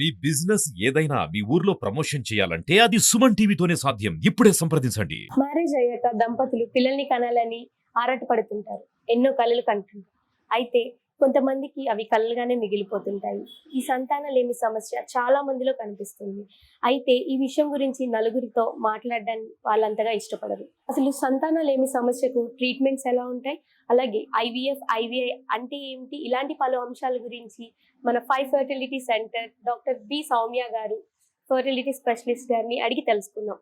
మీ business ఏదైనా మీ ఊర్లో promotion చేయాలంటే అది సుమన్ టీవీతోనే సాధ్యం. ఇప్పుడే సంప్రదించండి. మ్యారేజ్ అయ్యాక దంపతులు పిల్లల్ని కనాలని ఆరాటపడుతుంటారు. ఎన్నో కళలు కంటుంటారు. అయితే కొంతమందికి అవి కళ్ళుగానే మిగిలిపోతుంటాయి. ఈ సంతానలేమి సమస్య చాలా మందిలో కనిపిస్తుంది. అయితే ఈ విషయం గురించి నలుగురితో మాట్లాడడానికి వాళ్ళంతగా ఇష్టపడరు. అసలు సంతానలేమి సమస్యకు ట్రీట్మెంట్స్ ఎలా ఉంటాయి? అలాగే ఐవీఎఫ్ ఐవీఐ అంటే ఏమిటి? ఇలాంటి పలు అంశాల గురించి మన five fertility centre doctor B Soumya garu fertility specialist గారిని అడిగి తెలుసుకుందాం.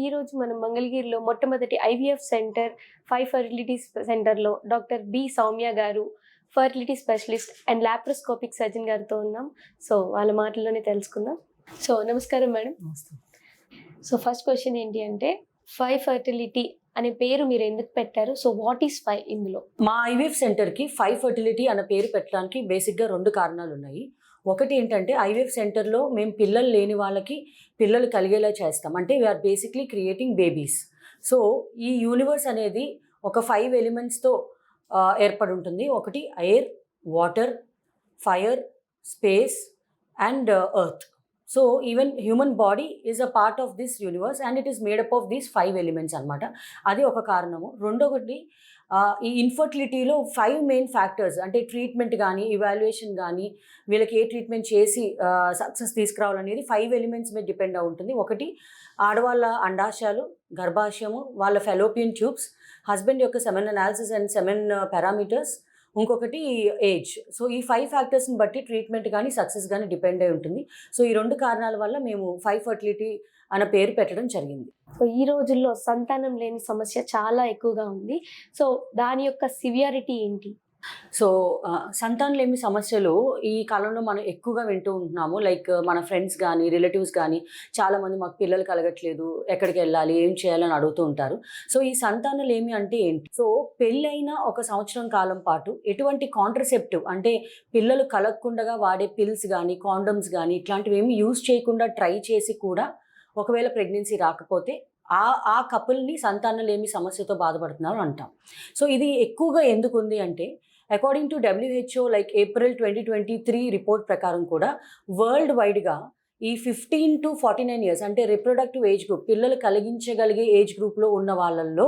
ఈ రోజు మనం మంగళగిరిలో మొట్టమొదటి ఐవీఎఫ్ సెంటర్ ఫైవ్ ఫర్టిలిటీ సెంటర్లో doctor B Soumya garu fertility specialist and laparoscopic surgeon గారితో ఉన్నాం. సో వాళ్ళ మాటల్లోనే తెలుసుకుందాం. సో నమస్కారం మేడం. సో ఫస్ట్ క్వశ్చన్ ఏంటి అంటే ఫైవ్ ఫర్టిలిటీ అనే పేరు మీరు ఎందుకు పెట్టారు? సో వాట్ ఈస్ ఫైవ్ ఇందులో? మా ఐవీఎఫ్ సెంటర్కి ఫైవ్ ఫర్టిలిటీ అన్న పేరు పెట్టడానికి బేసిక్గా రెండు కారణాలు ఉన్నాయి ఒకటి ఏంటంటే ఐవీఎఫ్ సెంటర్లో మేము పిల్లలు లేని వాళ్ళకి పిల్లలు కలిగేలా చేస్తాం. అంటే we are basically creating babies so ఈ యూనివర్స్ అనేది ఒక ఫైవ్ ఎలిమెంట్స్తో ఏర్పడి ఉంటుంది ఒకటి air water fire space and earth so even human body is a part of this universe and it is made up of these five elements అనమాట అది ఒక కారణము. రెండొకటి ఈ ఇన్ఫర్టిలిటీలో ఫైవ్ మెయిన్ ఫ్యాక్టర్స్ అంటే ట్రీట్మెంట్ కానీ ఇవాల్యుయేషన్ కానీ వీళ్ళకి ఏ ట్రీట్మెంట్ చేసి సక్సెస్ తీసుకురావాలనేది ఫైవ్ ఎలిమెంట్స్ మీద డిపెండ్ అయి ఉంటుంది. ఒకటి ఆడవాళ్ళ అండాశయాలు గర్భాశయము వాళ్ళ ఫెలోపియన్ ట్యూబ్స్ హస్బెండ్ యొక్క semen analysis and semen parameters ఇంకొకటి ఏజ్ సో ఈ ఫైవ్ ఫ్యాక్టర్స్ని బట్టి ట్రీట్మెంట్ కానీ సక్సెస్ కానీ డిపెండ్ అయి ఉంటుంది. సో ఈ రెండు కారణాల వల్ల మేము ఫైవ్ ఫర్టిలిటీ అన్న పేరు పెట్టడం జరిగింది. సో ఈ రోజుల్లో సంతానం లేని సమస్య చాలా ఎక్కువగా ఉంది. సో దాని యొక్క సివియారిటీ ఏంటి? సో ఆ, సంతానలేమి సమస్యలు ఈ కాలంలో మనం ఎక్కువగా వింటూ ఉంటున్నాము. లైక్ మన ఫ్రెండ్స్ కానీ రిలేటివ్స్ కానీ చాలామంది మాకు పిల్లలు కలగట్లేదు ఎక్కడికి వెళ్ళాలి ఏం చేయాలని అడుగుతూ ఉంటారు. సో ఈ సంతానలేమి అంటే ఏంటి? సో పెళ్ళైన ఒక సంవత్సరం కాలం పాటు ఎటువంటి కాంట్రసెప్టివ్ అంటే పిల్లలు కలగకుండా వాడే పిల్స్ కానీ కాండమ్స్ కానీ ఇట్లాంటివి ఏమి యూజ్ చేయకుండా ట్రై చేసి కూడా ఒకవేళ ప్రెగ్నెన్సీ రాకపోతే ఆ ఆ కపుల్ని సంతానలేమి సమస్యతో బాధపడుతున్నారు అంటాం. సో ఇది ఎక్కువగా ఎందుకు ఉంది అంటే according to WHO like April twenty twenty three report ప్రకారం కూడా వరల్డ్ వైడ్గా ఈ fifteen to forty nine years అంటే రిప్రొడక్టివ్ ఏజ్ గ్రూప్ పిల్లలు కలిగించగలిగే ఏజ్ గ్రూప్లో ఉన్న వాళ్ళల్లో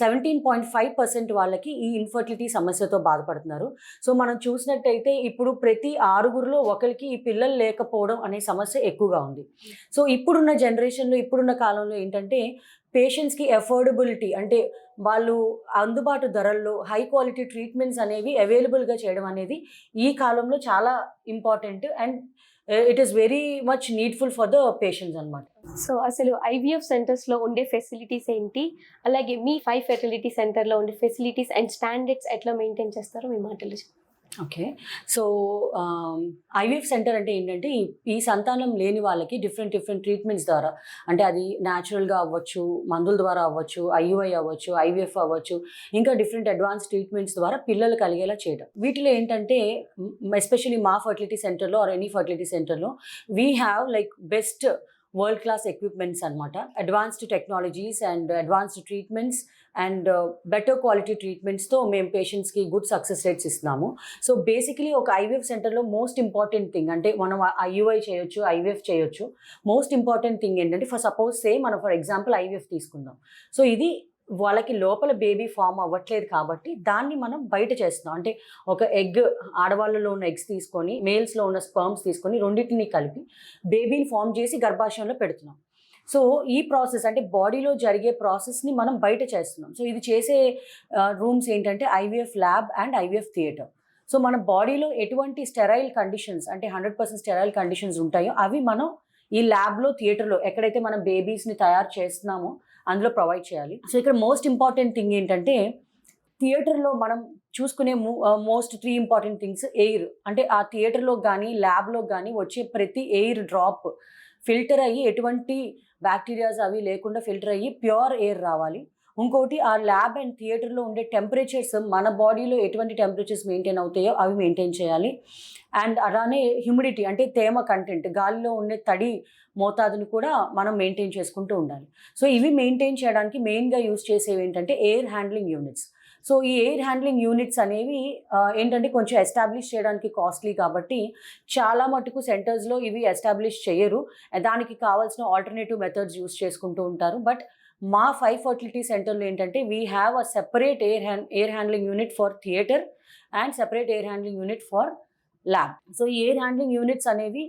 సెవెంటీన్ పాయింట్ ఫైవ్ పర్సెంట్ వాళ్ళకి ఈ ఇన్ఫర్టిలిటీ సమస్యతో బాధపడుతున్నారు. సో మనం చూసినట్టయితే ఇప్పుడు ప్రతి ఆరుగురిలో ఒకరికి ఈ పిల్లలు లేకపోవడం అనే సమస్య ఎక్కువగా ఉంది. సో ఇప్పుడున్న జనరేషన్లో ఇప్పుడున్న కాలంలో ఏంటంటే పేషెంట్స్కి ఎఫోర్డబిలిటీ అంటే వాళ్ళు అందుబాటు ధరల్లో హై క్వాలిటీ ట్రీట్మెంట్స్ అనేవి అవైలబుల్గా చేయడం అనేది ఈ కాలంలో చాలా important and it is very much needful for the patients అనమాట సో అసలు ఐవీఎఫ్ సెంటర్స్లో ఉండే ఫెసిలిటీస్ ఏంటి అలాగే మీ ఫైవ్ ఫెర్టిలిటీ సెంటర్లో ఉండే ఫెసిలిటీస్ అండ్ స్టాండర్డ్స్ ఎట్లా మెయింటైన్ చేస్తారో మీ మాటలు చెప్పండి. ఓకే. సో ఐవీఎఫ్ సెంటర్ అంటే ఏంటంటే ఈ సంతానం లేని వాళ్ళకి డిఫరెంట్ డిఫరెంట్ ట్రీట్మెంట్స్ ద్వారా అంటే అది న్యాచురల్గా అవ్వచ్చు మందుల ద్వారా అవ్వచ్చు ఐయుఐ అవ్వచ్చు ఐవీఎఫ్ అవ్వచ్చు ఇంకా డిఫరెంట్ అడ్వాన్స్ ట్రీట్మెంట్స్ ద్వారా పిల్లలు కలిగేలా చేయడం. వీటిలో ఏంటంటే ఎస్పెషలీ మా ఫర్టిలిటీ సెంటర్లో ఆర్ ఎనీ ఫర్టిలిటీ సెంటర్లో we have like best world class equipments అనమాట advanced technologies and advanced treatments and better quality ట్రీట్మెంట్స్తో మేము పేషెంట్స్కి గుడ్ సక్సెస్ రేట్స్ ఇస్తున్నాము. సో బేసికలీ ఒక ఐవీఎఫ్ సెంటర్లో మోస్ట్ ఇంపార్టెంట్ థింగ్ అంటే మనం ఐయుఐ చేయొచ్చు ఐవీఎఫ్ చేయొచ్చు. మోస్ట్ ఇంపార్టెంట్ థింగ్ ఏంటంటే ఫర్ సపోజ్ సే మనం ఫర్ ఎగ్జాంపుల్ ఐవీఎఫ్ తీసుకుందాం. సో ఇది వాళ్ళకి లోపల బేబీ ఫామ్ అవ్వట్లేదు కాబట్టి దాన్ని మనం బయట చేస్తున్నాం. అంటే ఒక ఎగ్ ఆడవాళ్ళలో ఉన్న ఎగ్స్ తీసుకొని మేల్స్లో ఉన్న స్పర్మ్స్ తీసుకొని రెండింటిని కలిపి బేబీని ఫామ్ చేసి గర్భాశయంలో పెడుతున్నాం. సో ఈ ప్రాసెస్ అంటే బాడీలో జరిగే ప్రాసెస్ని మనం బయట చేస్తున్నాం. సో ఇది చేసే రూమ్స్ ఏంటంటే IVF lab and IVF theatre. So మన బాడీలో ఎటువంటి స్టెరైల్ కండిషన్స్ అంటే హండ్రెడ్ పర్సెంట్ స్టెరైల్ కండిషన్స్ ఉంటాయో అవి మనం ఈ ల్యాబ్లో థియేటర్లో ఎక్కడైతే మనం బేబీస్ని తయారు చేస్తున్నామో అందులో ప్రొవైడ్ చేయాలి. సో ఇక్కడ మోస్ట్ ఇంపార్టెంట్ థింగ్ ఏంటంటే థియేటర్లో మనం చూసుకునే most three important things air. అంటే ఆ థియేటర్లో కానీ ల్యాబ్లో కానీ వచ్చే ప్రతి ఎయిర్ డ్రాప్ ఫిల్టర్ అయ్యి ఎటువంటి బ్యాక్టీరియాస్ అవి లేకుండా ఫిల్టర్ అయ్యి ప్యూర్ ఎయిర్ రావాలి. ఇంకోటి ఆ ల్యాబ్ అండ్ థియేటర్లో ఉండే టెంపరేచర్స్ మన బాడీలో ఎటువంటి టెంపరేచర్స్ మెయింటైన్ అవుతాయో అవి మెయింటైన్ చేయాలి. అండ్ అలానే హ్యూమిడిటీ అంటే తేమ కంటెంట్ గాలిలో ఉండే తడి మోతాదుని కూడా మనం మెయింటైన్ చేసుకుంటూ ఉండాలి. సో ఇవి మెయింటైన్ చేయడానికి మెయిన్గా యూస్ చేసేవి ఏంటంటే ఎయిర్ హ్యాండ్లింగ్ యూనిట్స్. సో ఈ ఎయిర్ హ్యాండ్లింగ్ యూనిట్స్ అనేవి ఏంటంటే కొంచెం ఎస్టాబ్లిష్ చేయడానికి కాస్ట్లీ కాబట్టి చాలా మటుకు సెంటర్స్లో ఇవి ఎస్టాబ్లిష్ చేయరు. దానికి కావాల్సిన ఆల్టర్నేటివ్ మెథడ్స్ యూస్ చేసుకుంటూ ఉంటారు. బట్ మా ఫైవ్ ఫర్టిలిటీ సెంటర్లో ఏంటంటే we have a separate air hand air handling unit for theatre and separate air handling unit for lab so ఈ ఎయిర్ హ్యాండ్లింగ్ యూనిట్స్ అనేవి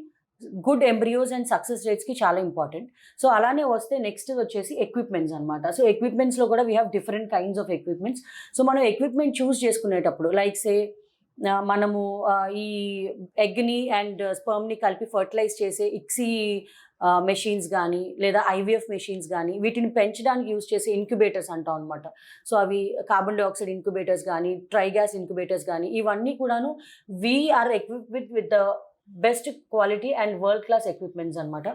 గుడ్ ఎంబ్రియోస్ అండ్ సక్సెస్ రేట్స్కి చాలా important. So అలానే వస్తే next వచ్చేసి equipments అనమాట సో ఎక్విప్మెంట్స్లో కూడా we have different kinds of equipments so మనం ఎక్విప్మెంట్ చూస్ చేసుకునేటప్పుడు లైక్ సే మనము ఈ ఎగ్ని అండ్ స్పర్మ్ని కలిపి ఫర్టిలైజ్ చేసే ఇక్సీ మెషిన్స్ కానీ లేదా ఐవీఎఫ్ మెషిన్స్ కానీ వీటిని పెంచడానికి యూజ్ చేసే ఇంక్యుబేటర్స్ అంటాం అనమాట సో అవి కార్బన్ డైఆక్సైడ్ ఇంక్యుబేటర్స్ కానీ ట్రైగ్యాస్ ఇంక్యుబేటర్స్ కానీ ఇవన్నీ కూడాను we are equipped with the best quality and world class equipments అనమాట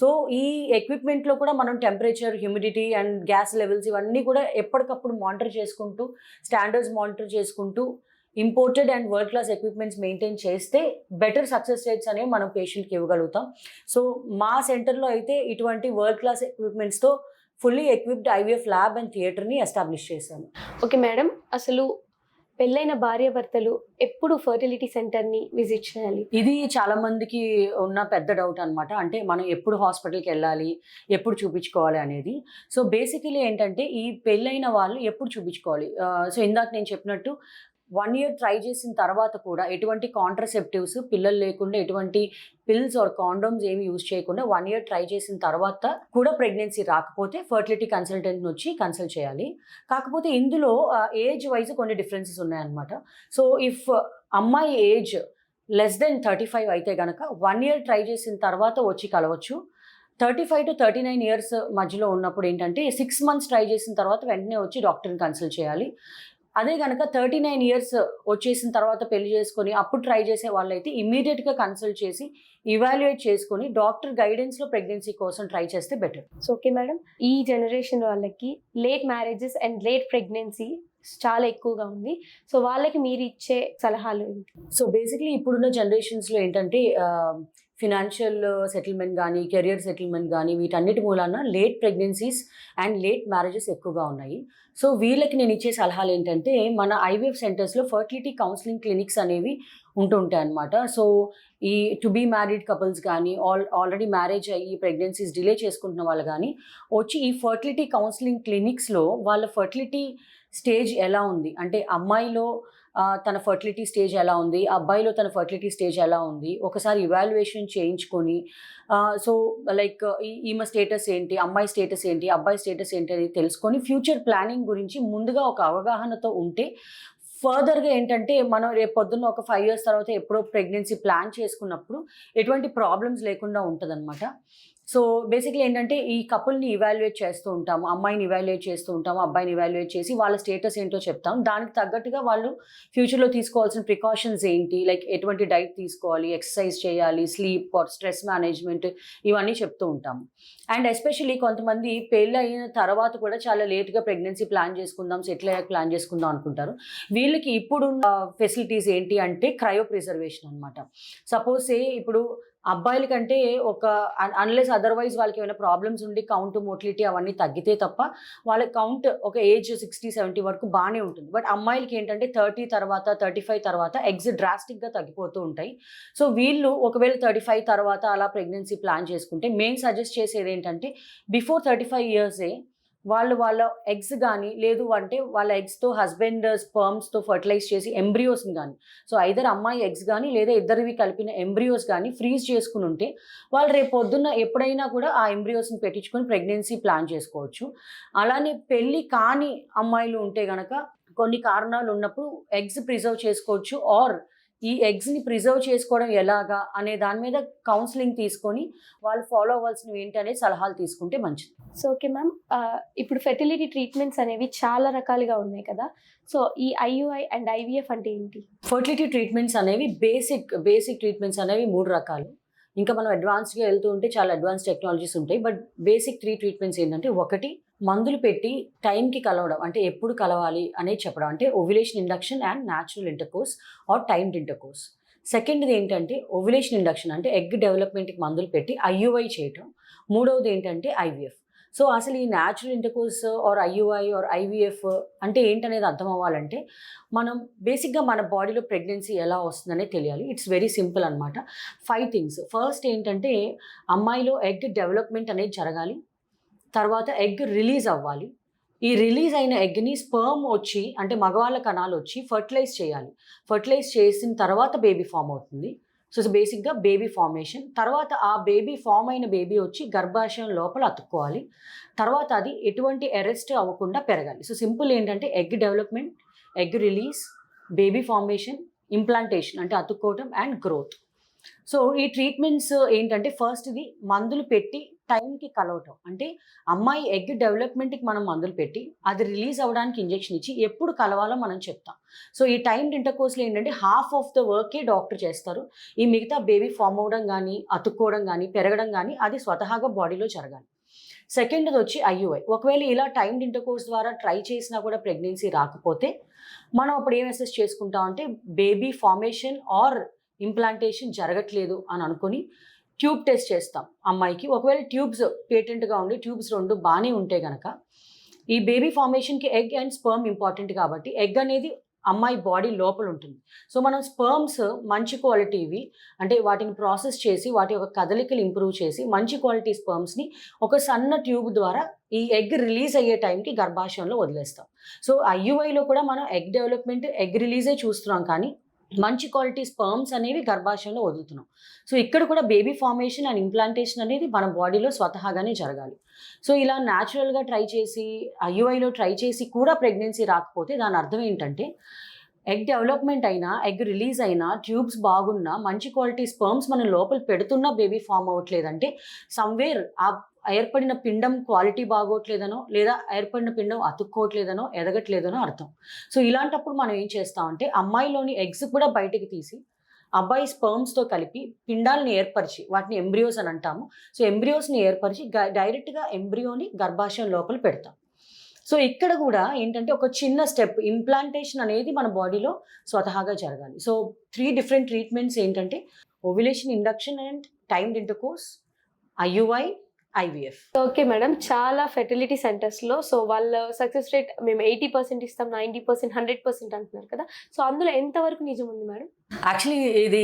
సో ఈ ఎక్విప్మెంట్లో కూడా మనం temperature humidity and gas levels ఇవన్నీ కూడా ఎప్పటికప్పుడు మానిటర్ చేసుకుంటూ స్టాండర్డ్స్ మానిటర్ చేసుకుంటూ imported and world class equipments maintain చేస్తే బెటర్ సక్సెస్ రేట్స్ అనేవి మనం పేషెంట్కి ఇవ్వగలుగుతాం. సో మా సెంటర్లో అయితే ఇటువంటి world class ఎక్విప్మెంట్స్తో fully equipped IVF lab and థియేటర్ని establish చేశాను. ఓకే మేడం అసలు పెళ్ళైన భార్యాభర్తలు ఎప్పుడు ఫర్టిలిటీ సెంటర్ని విజిట్ చేయాలి. ఇది చాలా మందికి ఉన్న పెద్ద డౌట్ అనమాట అంటే మనం ఎప్పుడు హాస్పిటల్కి వెళ్ళాలి ఎప్పుడు చూపించుకోవాలి అనేది. సో బేసికలీ ఏంటంటే ఈ పెళ్ళైన వాళ్ళు ఎప్పుడు చూపించుకోవాలి? సో ఇందాక నేను చెప్పినట్టు వన్ ఇయర్ ట్రై చేసిన తర్వాత కూడా ఎటువంటి కాంట్రసెప్టివ్స్ పిల్లలు లేకుండా ఎటువంటి పిల్స్ ఆర్ కాండోమ్స్ ఏమి యూజ్ చేయకుండా వన్ ఇయర్ ట్రై చేసిన తర్వాత కూడా ప్రెగ్నెన్సీ రాకపోతే ఫర్టిలిటీ కన్సల్టెంట్ వచ్చి కన్సల్ట్ చేయాలి. కాకపోతే ఇందులో ఏజ్ వైజ్ కొన్ని డిఫరెన్సెస్ ఉన్నాయన్నమాట. సో ఇఫ్ అమ్మాయి age less than thirty five అయితే గనక వన్ ఇయర్ ట్రై చేసిన తర్వాత వచ్చి కలవచ్చు. Thirty five to thirty nine years మధ్యలో ఉన్నప్పుడు ఏంటంటే సిక్స్ మంత్స్ ట్రై చేసిన తర్వాత వెంటనే వచ్చి డాక్టర్ని కన్సల్ట్ చేయాలి. అదే కనుక థర్టీ నైన్ ఇయర్స్ వచ్చేసిన తర్వాత పెళ్ళి చేసుకొని అప్పుడు ట్రై చేసే వాళ్ళైతే ఇమీడియట్గా కన్సల్ట్ చేసి ఇవాల్యుయేట్ చేసుకొని డాక్టర్ గైడెన్స్లో ప్రెగ్నెన్సీ కోసం ట్రై చేస్తే బెటర్. సో ఓకే మేడం ఈ జనరేషన్ వాళ్ళకి late marriages and late pregnancy చాలా ఎక్కువగా ఉంది. సో వాళ్ళకి మీరు ఇచ్చే సలహాలు ఏంటి? సో బేసిక్లీ ఇప్పుడున్న జనరేషన్స్లో ఏంటంటే ఫినాన్షియల్ సెటిల్మెంట్ కానీ కెరియర్ సెటిల్మెంట్ కానీ వీటన్నిటి మూలాన late pregnancies and late marriages ఎక్కువగా ఉన్నాయి. సో వీళ్ళకి నేను ఇచ్చే సలహాలు ఏంటంటే మన ఐవీఎఫ్ సెంటర్స్లో ఫర్టిలిటీ కౌన్సిలింగ్ క్లినిక్స్ అనేవి ఉంటుంటాయి అనమాట సో ఈ టు బీ మ్యారీడ్ కపుల్స్ కానీ ఆల్ ఆల్రెడీ మ్యారేజ్ అయ్యి ప్రెగ్నెన్సీస్ డిలే చేసుకుంటున్న వాళ్ళు కానీ వచ్చి ఈ ఫర్టిలిటీ కౌన్సిలింగ్ క్లినిక్స్లో వాళ్ళ ఫర్టిలిటీ స్టేజ్ ఎలా ఉంది? అంటే అమ్మాయిలో తన ఫర్టిలిటీ స్టేజ్ ఎలా ఉంది అబ్బాయిలో తన ఫర్టిలిటీ స్టేజ్ ఎలా ఉంది ఒకసారి ఇవాల్యుయేషన్ చేయించుకొని సో లైక్ ఈమె స్టేటస్ ఏంటి అమ్మాయి స్టేటస్ ఏంటి అబ్బాయి స్టేటస్ ఏంటి అనేది తెలుసుకొని ఫ్యూచర్ ప్లానింగ్ గురించి ముందుగా ఒక అవగాహనతో ఉంటే ఫర్దర్గా ఏంటంటే మనం రేపు పొద్దున్న ఒక ఫైవ్ ఇయర్స్ తర్వాత ఎప్పుడో ప్రెగ్నెన్సీ ప్లాన్ చేసుకున్నప్పుడు ఎటువంటి ప్రాబ్లమ్స్ లేకుండా ఉంటుందన్నమాట. సో బేసిక్లీ ఏంటంటే ఈ కపుల్ని ఇవాల్యుయేట్ చేస్తూ ఉంటాము అమ్మాయిని ఇవాల్యుయేట్ చేస్తూ ఉంటాము అబ్బాయిని ఇవాల్యుయేట్ చేసి వాళ్ళ స్టేటస్ ఏంటో చెప్తాం దానికి తగ్గట్టుగా వాళ్ళు ఫ్యూచర్లో తీసుకోవాల్సిన ప్రికాషన్స్ ఏంటి? లైక్ ఎటువంటి డైట్ తీసుకోవాలి ఎక్సర్సైజ్ చేయాలి స్లీప్ ఆర్ స్ట్రెస్ మేనేజ్మెంట్ ఇవన్నీ చెప్తూ ఉంటాము. అండ్ ఎస్పెషల్లీ కొంతమంది పెళ్ళి అయిన తర్వాత కూడా చాలా లేట్గా ప్రెగ్నెన్సీ ప్లాన్ చేసుకుందాం సెటిల్ అయ్యాక ప్లాన్ చేసుకుందాం అనుకుంటారు. వీళ్ళకి ఇప్పుడున్న ఫెసిలిటీస్ ఏంటి అంటే క్రయో ప్రిజర్వేషన్ అనమాట సపోజ్ ఇప్పుడు అబ్బాయిల కంటే ఒక అన్లెస్ అదర్వైజ్ వాళ్ళకి ఏమైనా ప్రాబ్లమ్స్ ఉండి కౌంట్ మోటిలిటీ అవన్నీ తగ్గితే తప్ప వాళ్ళ కౌంట్ ఒక ఏజ్ సిక్స్టీ సెవెంటీ వరకు బాగానే ఉంటుంది. బట్ అమ్మాయిలకి ఏంటంటే థర్టీ తర్వాత థర్టీ ఫైవ్ తర్వాత ఎగ్స్ డ్రాస్టిక్గా తగ్గిపోతూ ఉంటాయి. సో వీళ్ళు ఒకవేళ థర్టీ ఫైవ్ తర్వాత అలా ప్రెగ్నెన్సీ ప్లాన్ చేసుకుంటే మెయిన్ సజెస్ట్ చేసేది ఏంటంటే బిఫోర్ థర్టీ ఫైవ్ ఇయర్సే వాళ్ళు వాళ్ళ ఎగ్స్ కానీ లేదు అంటే వాళ్ళ ఎగ్స్తో హస్బెండ్ స్పర్మ్స్తో ఫర్టిలైజ్ చేసి ఎంబ్రియోస్ని కానీ సో ఐదర్ అమ్మాయి ఎగ్స్ కానీ లేదా ఇద్దరివి కలిపిన ఎంబ్రియోస్ కానీ ఫ్రీజ్ చేసుకుని ఉంటే వాళ్ళు రేపు పొద్దున్న ఎప్పుడైనా కూడా ఆ ఎంబ్రియోస్ని పెట్టించుకొని ప్రెగ్నెన్సీ ప్లాన్ చేసుకోవచ్చు. అలానే పెళ్ళి కాని అమ్మాయిలు ఉంటే గనక కొన్ని కారణాలు ఉన్నప్పుడు ఎగ్స్ ప్రిజర్వ్ చేసుకోవచ్చు ఆర్ ఈ ఎగ్స్ని ప్రిజర్వ్ చేసుకోవడం ఎలాగా అనే దాని మీద కౌన్సిలింగ్ తీసుకొని వాళ్ళు ఫాలో అవ్వాల్సినవి ఏంటి అనే సలహాలు తీసుకుంటే మంచిది. So okay ma'am. ఇప్పుడు ఫెర్టిలిటీ ట్రీట్మెంట్స్ అనేవి చాలా రకాలుగా ఉన్నాయి కదా. సో ఈ ఐయుఐ అండ్ ఐవీఎఫ్ అంటే ఏంటి? ఫర్టిలిటీ ట్రీట్మెంట్స్ అనేవి బేసిక్ బేసిక్ ట్రీట్మెంట్స్ అనేవి మూడు రకాలు. ఇంకా మనం అడ్వాన్స్గా వెళ్తూ ఉంటే చాలా అడ్వాన్స్ టెక్నాలజీస్ ఉంటాయి. బట్ బేసిక్ త్రీ ట్రీట్మెంట్స్ ఏంటంటే ఒకటి మందులు పెట్టి టైంకి కలవడం అంటే ఎప్పుడు కలవాలి అనేది చెప్పడం అంటే ovulation induction and natural intercourse or timed intercourse సెకండ్ది ఏంటంటే ఓవ్యులేషన్ ఇండక్షన్ అంటే ఎగ్ డెవలప్మెంట్కి మందులు పెట్టి ఐయుఐ చేయటం. మూడవది ఏంటంటే ఐవీఎఫ్ సో అసలు ఈ natural intercourse or IUI or IVF అంటే ఏంటనేది అర్థం అవ్వాలంటే మనం బేసిక్గా మన బాడీలో ప్రెగ్నెన్సీ ఎలా వస్తుందనే తెలియాలి. ఇట్స్ వెరీ సింపుల్ అనమాట ఫైవ్ థింగ్స్ ఫస్ట్ ఏంటంటే అమ్మాయిలో ఎగ్ డెవలప్మెంట్ అనేది జరగాలి. తర్వాత ఎగ్ రిలీజ్ అవ్వాలి. ఈ రిలీజ్ అయిన ఎగ్ని స్పర్మ్ వచ్చి అంటే మగవాళ్ళ కణాలు వచ్చి ఫర్టిలైజ్ చేయాలి. ఫర్టిలైజ్ చేసిన తర్వాత బేబీ ఫామ్ అవుతుంది. సో బేసిక్గా బేబీ ఫార్మేషన్. తర్వాత ఆ బేబీ ఫామ్ అయిన బేబీ వచ్చి గర్భాశయం లోపల అతుక్కోవాలి. తర్వాత అది ఎటువంటి అరెస్ట్ అవ్వకుండా పెరగాలి. సో సింపుల్ ఏంటంటే egg development egg release baby formation implantation అంటే అతుక్కోవటం అండ్ గ్రోత్. సో ఈ ట్రీట్మెంట్స్ ఏంటంటే ఫస్ట్ ఇది మందులు పెట్టి టైంకి కలవటం. అంటే అమ్మాయి ఎగ్ డెవలప్మెంట్కి మనం మందులు పెట్టి అది రిలీజ్ అవ్వడానికి ఇంజెక్షన్ ఇచ్చి ఎప్పుడు కలవాలో మనం చెప్తాం. సో ఈ టైం ఇంటర్కోర్స్లో ఏంటంటే హాఫ్ ఆఫ్ ద వర్కే డాక్టర్ చేస్తారు. ఈ మిగతా బేబీ ఫామ్ అవ్వడం కానీ అతుక్కోవడం కానీ పెరగడం కానీ అది స్వతహాగా బాడీలో జరగాలి. సెకండ్ది వచ్చి ఐయుఐ. ఒకవేళ ఇలా టైం ఇంటర్కోర్స్ ద్వారా ట్రై చేసినా కూడా ప్రెగ్నెన్సీ రాకపోతే మనం అప్పుడు ఏం అసెస్ చేసుకుంటాం అంటే బేబీ ఫార్మేషన్ ఆర్ ఇంప్లాంటేషన్ జరగట్లేదు అని అనుకుని ట్యూబ్ టెస్ట్ చేస్తాం అమ్మాయికి. ఒకవేళ ట్యూబ్స్ పేటెంట్గా ఉండి ట్యూబ్స్ రెండు బాగానే ఉంటే కనుక ఈ బేబీ ఫార్మేషన్కి ఎగ్ అండ్ స్పర్మ్ ఇంపార్టెంట్ కాబట్టి ఎగ్ అనేది అమ్మాయి బాడీ లోపల ఉంటుంది. సో మనం స్పర్మ్స్ మంచి క్వాలిటీవి అంటే వాటిని ప్రాసెస్ చేసి వాటి యొక్క కదలికలు ఇంప్రూవ్ చేసి మంచి క్వాలిటీ స్పర్మ్స్ని ఒక సన్న ట్యూబ్ ద్వారా ఈ ఎగ్ రిలీజ్ అయ్యే టైంకి గర్భాశయంలో వదిలేస్తాం. సో ఐయుఐలో కూడా మనం ఎగ్ డెవలప్మెంట్ ఎగ్ రిలీజే చూస్తున్నాం కానీ మంచి క్వాలిటీ స్పర్మ్స్ అనేవి గర్భాశయంలో వదులుతున్నాం. సో ఇక్కడ కూడా బేబీ ఫార్మేషన్ అండ్ ఇంప్లాంటేషన్ అనేది మన బాడీలో స్వతహాగానే జరగాలి. సో ఇలా న్యాచురల్గా ట్రై చేసి ఐయుఐలో ట్రై చేసి కూడా ప్రెగ్నెన్సీ రాకపోతే దాని అర్థం ఏంటంటే ఎగ్ డెవలప్మెంట్ అయినా ఎగ్ రిలీజ్ అయినా ట్యూబ్స్ బాగున్నా మంచి క్వాలిటీ స్పర్మ్స్ మనం లోపల పెడుతున్నా బేబీ ఫామ్ అవ్వట్లేదంటే సమ్వేర్ ఆ ఏర్పడిన పిండం క్వాలిటీ బాగోట్లేదనో లేదా ఏర్పడిన పిండం అతుక్కోవట్లేదనో ఎదగట్లేదనో అర్థం. సో ఇలాంటప్పుడు మనం ఏం చేస్తామంటే అమ్మాయిలోని ఎగ్స్ కూడా బయటకు తీసి అబ్బాయి స్పర్మ్స్తో కలిపి పిండాలని ఏర్పరిచి వాటిని ఎంబ్రియోస్ అని అంటాము. సో ఎంబ్రియోస్ని ఏర్పరిచి డైరెక్ట్గా ఎంబ్రియోని గర్భాశయం లోపల పెడతాం. సో ఇక్కడ కూడా ఏంటంటే ఒక చిన్న స్టెప్ ఇంప్లాంటేషన్ అనేది మన బాడీలో స్వతహాగా జరగాలి. సో త్రీ డిఫరెంట్ ట్రీట్మెంట్స్ ఏంటంటే ovulation induction and timed intercourse IUI IVF. Okay madam చాలా ఫెర్టిలిటీ సెంటర్స్లో సో వాళ్ళ సక్సెస్ రేట్ మేము ఎయిటీ పర్సెంట్ ఇస్తాం నైంటీ పర్సెంట్ హండ్రెడ్ పర్సెంట్ అంటున్నారు కదా. సో అందులో ఎంతవరకు నిజం ఉంది మేడం? యాక్చువల్లీ ఇది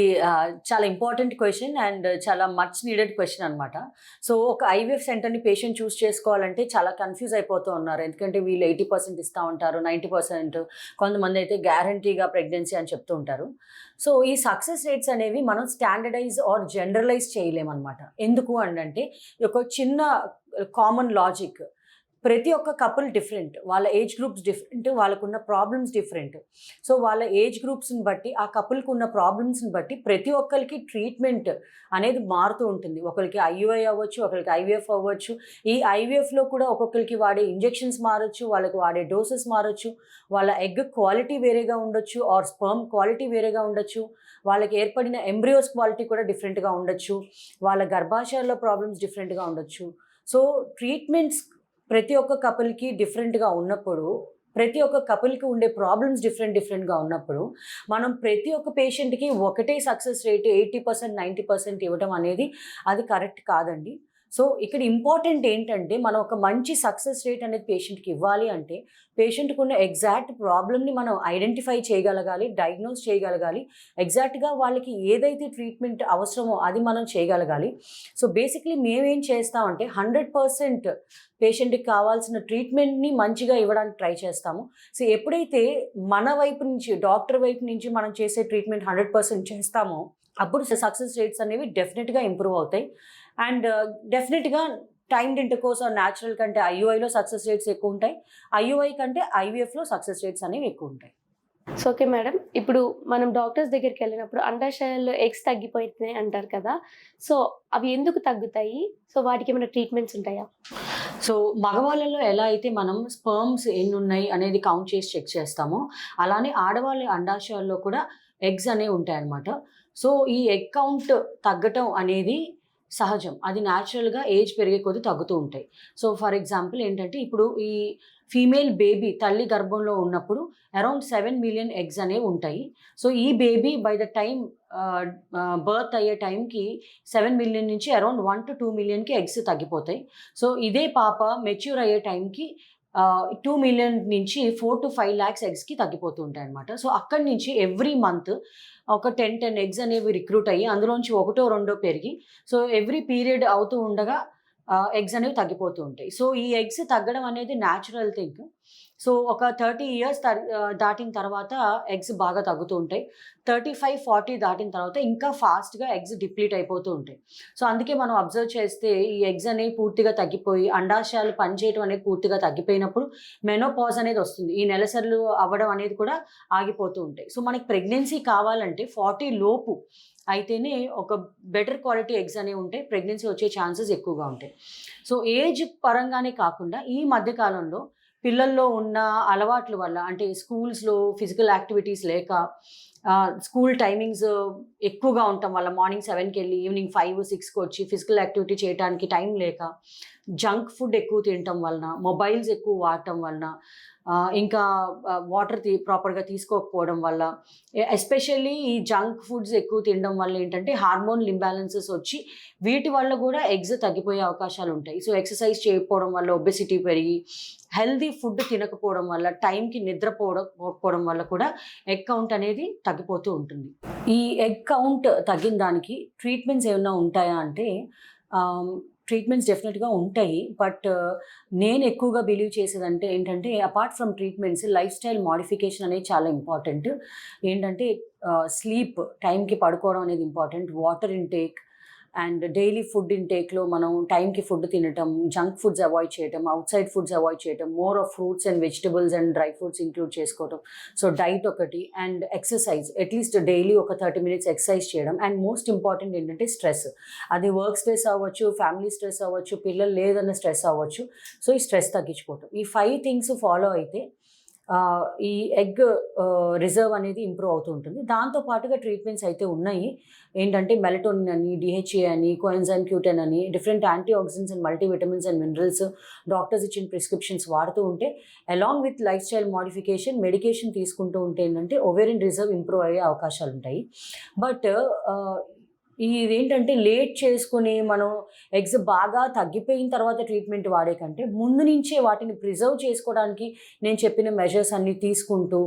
చాలా ఇంపార్టెంట్ క్వశ్చన్ అండ్ చాలా మచ్ నీడెడ్ క్వశ్చన్ అనమాట సో ఒక ఐవీఎఫ్ సెంటర్ని పేషెంట్ చూస్ చేసుకోవాలంటే చాలా కన్ఫ్యూజ్ అయిపోతూ ఉన్నారు. ఎందుకంటే వీళ్ళు ఎయిటీ పర్సెంట్ ఇస్తూ ఉంటారు నైంటీ పర్సెంట్ కొంతమంది అయితే గ్యారంటీగా ప్రెగ్నెన్సీ అని చెప్తూ ఉంటారు. సో ఈ సక్సెస్ రేట్స్ అనేవి మనం స్టాండర్డైజ్ ఆర్ జనరలైజ్ చేయలేమన్నమాట. ఎందుకు అంటే ఒక చిన్న కామన్ లాజిక్ ప్రతి ఒక్క కపుల్ డిఫరెంట్ వాళ్ళ ఏజ్ గ్రూప్స్ డిఫరెంట్ వాళ్ళకున్న ప్రాబ్లమ్స్ డిఫరెంట్ సో వాళ్ళ ఏజ్ గ్రూప్స్ని బట్టి ఆ కపుల్కి ఉన్న ప్రాబ్లమ్స్ని బట్టి ప్రతి ఒక్కరికి ట్రీట్మెంట్ అనేది మారుతూ ఉంటుంది. ఒకరికి ఐయుఐ అవ్వచ్చు ఒకరికి ఐవీఎఫ్ అవ్వచ్చు. ఈ ఐవీఎఫ్లో కూడా ఒక్కొక్కరికి వాడే ఇంజెక్షన్స్ మారచ్చు వాళ్ళకి వాడే డోసెస్ మారచ్చు. వాళ్ళ ఎగ్ క్వాలిటీ వేరేగా ఉండొచ్చు ఆర్ స్పర్మ్ క్వాలిటీ వేరేగా ఉండొచ్చు. వాళ్ళకి ఏర్పడిన ఎంబ్రియోస్ క్వాలిటీ కూడా డిఫరెంట్గా ఉండొచ్చు. వాళ్ళ గర్భాశయాల్లో ప్రాబ్లమ్స్ డిఫరెంట్గా ఉండొచ్చు. సో ట్రీట్మెంట్స్ ప్రతి ఒక్క కపుల్కి డిఫరెంట్గా ఉన్నప్పుడు ప్రతి ఒక్క కపుల్కి ఉండే ప్రాబ్లమ్స్ డిఫరెంట్ డిఫరెంట్గా ఉన్నప్పుడు మనం ప్రతి ఒక్క పేషెంట్కి ఒకటే success rate eighty percent ninety percent ఇవ్వడం అనేది అది కరెక్ట్ కాదండి. సో ఇక్కడ ఇంపార్టెంట్ ఏంటంటే మనం ఒక మంచి సక్సెస్ రేట్ అనేది పేషెంట్కి ఇవ్వాలి అంటే పేషెంట్కి ఉన్న ఎగ్జాక్ట్ ప్రాబ్లమ్ని మనం ఐడెంటిఫై చేయగలగాలి డయాగ్నోస్ చేయగలగాలి ఎగ్జాక్ట్గా వాళ్ళకి ఏదైతే ట్రీట్మెంట్ అవసరమో అది మనం చేయగలగాలి. సో బేసిక్లీ మేమేం చేస్తామంటే హండ్రెడ్ పర్సెంట్ పేషెంట్కి కావాల్సిన ట్రీట్మెంట్ని మంచిగా ఇవ్వడానికి ట్రై చేస్తాము. సో ఎప్పుడైతే మన వైపు నుంచి డాక్టర్ వైపు నుంచి మనం చేసే ట్రీట్మెంట్ హండ్రెడ్ పర్సెంట్ చేస్తామో అప్పుడు సక్సెస్ రేట్స్ అనేవి డెఫినెట్గా ఇంప్రూవ్ అవుతాయి. అండ్ డెఫినెట్గా టైమ్డ్ ఇంటర్కోర్స్ ఆర్ న్యాచురల్ కంటే ఐయుఐలో సక్సెస్ రేట్స్ ఎక్కువ ఉంటాయి. ఐయుఐ కంటే ఐవీఎఫ్లో సక్సెస్ రేట్స్ అనేవి ఎక్కువ ఉంటాయి. సో ఓకే మేడం ఇప్పుడు మనం డాక్టర్స్ దగ్గరికి వెళ్ళినప్పుడు అండాశయాల్లో ఎగ్స్ తగ్గిపోతున్నాయి అంటారు కదా. సో అవి ఎందుకు తగ్గుతాయి? సో వాటికి ఏమైనా ట్రీట్మెంట్స్ ఉంటాయా? సో మగవాళ్ళలో ఎలా అయితే మనం స్పర్మ్స్ ఎన్ని ఉన్నాయి అనేది కౌంట్ చేసి చెక్ చేస్తామో అలానే ఆడవాళ్ళ అండాశయాల్లో కూడా ఎగ్స్ అనేవి ఉంటాయన్నమాట. సో ఈ ఎగ్ కౌంట్ తగ్గటం అనేది సహజం. అది న్యాచురల్గా ఏజ్ పెరిగే కొద్దీ తగ్గుతూ ఉంటాయి. సో ఫర్ ఎగ్జాంపుల్ ఏంటంటే ఇప్పుడు ఈ ఫీమేల్ బేబీ తల్లి గర్భంలో ఉన్నప్పుడు అరౌండ్ సెవెన్ మిలియన్ ఎగ్స్ అనేవి ఉంటాయి. సో ఈ baby by the time birth అయ్యే టైంకి సెవెన్ మిలియన్ నుంచి అరౌండ్ వన్ టు టూ మిలియన్కి ఎగ్స్ తగ్గిపోతాయి. సో ఇదే పాప మెచ్యూర్ అయ్యే టైంకి టూ మిలియన్ నుంచి ఫోర్ టు ఫైవ్ ల్యాక్స్ ఎగ్స్కి తగ్గిపోతూ ఉంటాయి అనమాట సో అక్కడి నుంచి ఎవ్రీ మంత్ ఒక టెన్ టెన్ ఎగ్స్ అనేవి రిక్రూట్ అయ్యి అందులోంచి ఒకటో రెండో పెరిగి సో ఎవ్రీ పీరియడ్ అవుతూ ఉండగా ఎగ్స్ అనేవి తగ్గిపోతూ ఉంటాయి. సో ఈ ఎగ్స్ తగ్గడం అనేది న్యాచురల్ థింగ్ సో ఒక థర్టీ ఇయర్స్ దాటిన తర్వాత ఎగ్స్ బాగా తగ్గుతూ ఉంటాయి. థర్టీ ఫైవ్ ఫార్టీ దాటిన తర్వాత ఇంకా ఫాస్ట్గా ఎగ్స్ డిప్లీట్ అయిపోతూ ఉంటాయి. సో అందుకే మనం అబ్జర్వ్ చేస్తే ఈ ఎగ్స్ అనేవి పూర్తిగా తగ్గిపోయి అండాశయాలు పనిచేయడం అనేది పూర్తిగా తగ్గిపోయినప్పుడు మెనోపాజ్ అనేది వస్తుంది. ఈ నెలసర్లు అవ్వడం అనేది కూడా ఆగిపోతూ ఉంటాయి. సో మనకి ప్రెగ్నెన్సీ కావాలంటే ఫార్టీ లోపు అయితేనే ఒక బెటర్ క్వాలిటీ ఎగ్స్ అనేవి ఉంటాయి ప్రెగ్నెన్సీ వచ్చే ఛాన్సెస్ ఎక్కువగా ఉంటాయి. సో ఏజ్ పరంగానే కాకుండా ఈ మధ్యకాలంలో పిల్లల్లో ఉన్న అలవాట్ల వల్ల అంటే స్కూల్స్లో ఫిజికల్ యాక్టివిటీస్ లేక స్కూల్ టైమింగ్స్ ఎక్కువగా ఉండటం వల్ల మార్నింగ్ సెవెన్కి వెళ్ళి ఈవినింగ్ ఫైవ్ సిక్స్కి వచ్చి ఫిజికల్ యాక్టివిటీ చేయడానికి టైం లేక జంక్ ఫుడ్ ఎక్కువ తినటం వలన మొబైల్స్ ఎక్కువ వాడటం వలన ఇంకా వాటర్ తీ ప్రాపర్గా తీసుకోకపోవడం వల్ల ఎస్పెషల్లీ ఈ జంక్ ఫుడ్స్ ఎక్కువ తినడం వల్ల ఏంటంటే హార్మోన్ ఇంబ్యాలెన్సెస్ వచ్చి వీటి వల్ల కూడా ఎగ్స్ తగ్గిపోయే అవకాశాలు ఉంటాయి. సో ఎక్సర్సైజ్ చేయకపోవడం వల్ల ఒబెసిటీ పెరిగి హెల్దీ ఫుడ్ తినకపోవడం వల్ల టైంకి నిద్రపోవడం వల్ల కూడా ఎగ్ కౌంట్ అనేది తగ్గిపోతూ ఉంటుంది. ఈ ఎగ్ కౌంట్ తగ్గిన దానికి ట్రీట్మెంట్స్ ఏమైనా ఉంటాయా అంటే ట్రీట్మెంట్స్ డెఫినెట్గా ఉంటాయి. బట్ uh, నేను ఎక్కువగా బిలీవ్ చేసేదంటే ఏంటంటే apart from treatments lifestyle modification అనేది చాలా ఇంపార్టెంట్ ఏంటంటే uh, స్లీప్ టైంకి పడుకోవడం అనేది important water intake and daily food ఇంటేక్లో మనం టైంకి ఫుడ్ తినటం జంక్ ఫుడ్స్ అవాయిడ్ చేయటం అవుట్ సైడ్ ఫుడ్స్ అవాయిడ్ చేయటం more of fruits and vegetables and dry fruits include చేసుకోవటం. సో డైట్ ఒకటి and exercise at least daily ఒక థర్టీ మినిట్స్ ఎక్సర్సైజ్ చేయడం. And most important ఏంటంటే స్ట్రెస్. అది work stress అవ్వచ్చు family stress అవ్వచ్చు పిల్లలు లేదన్న స్ట్రెస్ అవ్వచ్చు. సో ఈ స్ట్రెస్ తగ్గించుకోవటం. ఈ ఫైవ్ థింగ్స్ ఫాలో అయితే ఈ ఎగ్ రిజర్వ్ అనేది ఇంప్రూవ్ అవుతూ ఉంటుంది. దాంతో పాటుగా ట్రీట్మెంట్స్ అయితే ఉన్నాయి. ఏంటంటే మెలటోనిన్ అని డిహెచ్ఏ అని కోఎన్జైన్ క్యూటెన్ అని different antioxidants and multivitamins and minerals doctors ఇచ్చిన ప్రిస్క్రిప్షన్స్ వాడుతూ ఉంటే along with lifestyle modification medication తీసుకుంటూ ఉంటే ఏంటంటే ఓవేరియన్ రిజర్వ్ ఇంప్రూవ్ అయ్యే అవకాశాలు ఉంటాయి బట్ ఇదేంటంటే లేట్ చేసుకుని మనం ఎగ్స్ బాగా తగ్గిపోయిన తర్వాత ట్రీట్మెంట్ వాడే కంటే ముందు నుంచే వాటిని ప్రిజర్వ్ చేసుకోవడానికి నేను చెప్పిన మెజర్స్ అన్నీ తీసుకుంటూ